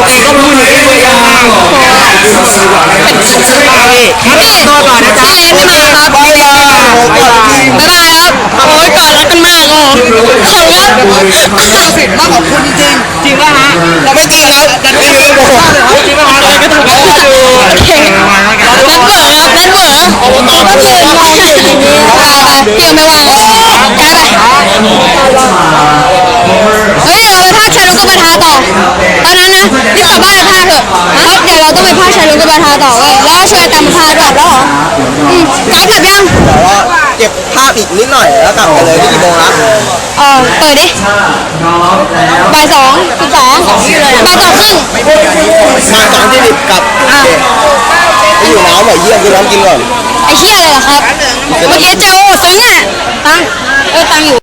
กติก็รู้อยู่ที่ตัวยาวเป็นตัวก่อนนะจ๊ะพี่พี่มาครับไปเลยโอ้โหก่อนจริงบ๊ายบายครับโอ้ยกอดรักกันมากอ๋อขอบคุณครับสิทธิ์มากขอบคุณจริงจริงป่ะฮะๆเราไม่จริงครับดันไปอยู่โอ้โหจริงป่ะฮะเราก็ถูกกันอยู่โอเคนัดเบอร์ครับนัดเบอร์ก็คือมองอย่างนี้ไปพี่ยังไม่ว่างเลยไปไปเฮ้ยเราไปภาคชายลงกบทาต่อ ตอนนั้นนะรีบกลับบ้านพาเถอะเพราะเดี๋ยวเราต้องไปภาคชายลงกบทาต่อเว้ยแล้วก็ช่วยตามพากลับแล้วเหรออืมกราฟกลับยังเดี๋ยวเราเก็บภาพอีกนิดหน่อยแล้วกลับกันเลยที่กี่โมงนะเออเปิดดิบ่ายสองสิบสองบ่ายสองครึ่งมาสองที่สิบกับโอเคไปอยู่น้ำหน่อยเยี่ยมกินน้ำกินก่อนไอ้เชี่ยอะไรล่ะครับ เมื่อกี้เจอโอ้ซึ้งอะตังเออตังอยู่